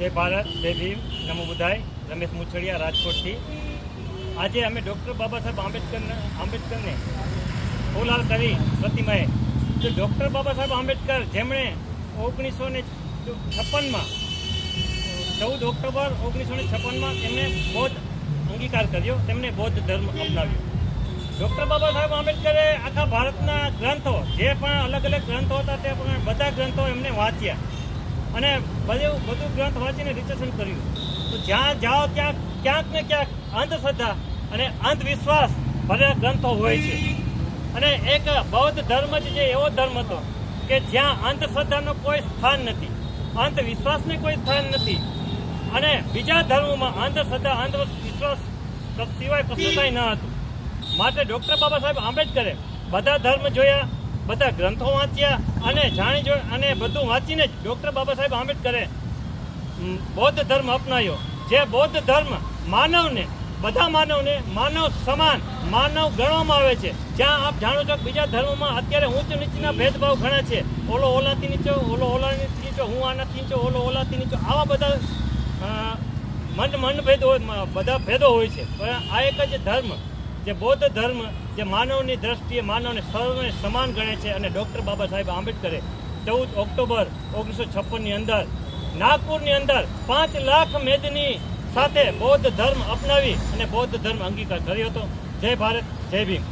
જય ભારત, જય ભીમ, નમો બુધાય, રમેશ મુછડિયા, રાજકોટથી. આજે અમે ડૉક્ટર બાબા સાહેબ આંબેડકરને આંબેડકરને ફૂલાલ કરી પ્રતિમાએ. તો ડૉક્ટર બાબા સાહેબ આંબેડકર જેમણે ઓગણીસો ને છપ્પનમાં, ચૌદ ઓક્ટોબર ઓગણીસો ને છપ્પનમાં તેમણે બૌદ્ધ અંગીકાર કર્યો તેમણે બૌદ્ધ ધર્મ અપનાવ્યો. ડૉક્ટર બાબા સાહેબ આંબેડકરે આખા ભારતના ગ્રંથો, જે પણ અલગ અલગ ગ્રંથો હતા, તે પણ બધા ગ્રંથો એમને વાંચ્યા. અને બધું બધું ગ્રંથ વાંચીને રિસર્ચન કર્યું. તો જ્યાં જાઓ ત્યાં ક્યાંક ને ક્યાંક અંધશ્રદ્ધા અને અંધવિશ્વાસ ભરેલા ગ્રંથો હોય છે. અને એક બૌદ્ધ ધર્મ જ જે એવો ધર્મ હતો કે જ્યાં અંધશ્રદ્ધાનો કોઈ સ્થાન નથી, અંધવિશ્વાસને કોઈ સ્થાન નથી. અને બીજા ધર્મોમાં અંધશ્રદ્ધા, અંધવિશ્વાસ સિવાય કશું કંઈ ન હતું. માટે ડૉક્ટર બાબા સાહેબ આંબેડકરે બધા ધર્મ જોયા બધા ગ્રંથો વાંચ્યા અને જાણી જો અને બધું વાંચીને જ ડૉક્ટર બાબા સાહેબ આંબેડકરે બૌદ્ધ ધર્મ અપનાવ્યો. જે બૌદ્ધ ધર્મ માનવને, બધા માનવને માનવ સમાન, માનવ ગણવામાં આવે છે. જ્યાં આપ જાણો છો બીજા ધર્મોમાં અત્યારે ઊંચ નીચના ભેદભાવ ઘણા છે. ઓલો ઓલાથી નીચો, ઓલો ઓલાથી નીચો, હું આનાથી નીચો, ઓલો ઓલાથી નીચો, આવા બધા મન મન ભેદ હોય બધા ભેદો હોય છે. પણ આ એક જ ધર્મ જે બૌદ્ધ ધર્મ, જે માનવની દ્રષ્ટિએ માનવને સર્વને સમાન ગણે છે અને ડૉક્ટર બાબા સાહેબ આંબેડકરે ચૌદ ઓક્ટોબર ઓગણીસો છપ્પનની અંદર નાગપુરની અંદર પાંચ લાખ મેદની સાથે બૌદ્ધ ધર્મ અપનાવી અને બૌદ્ધ ધર્મ અંગીકાર કર્યો હતો. જય ભારત, જય ભીમ.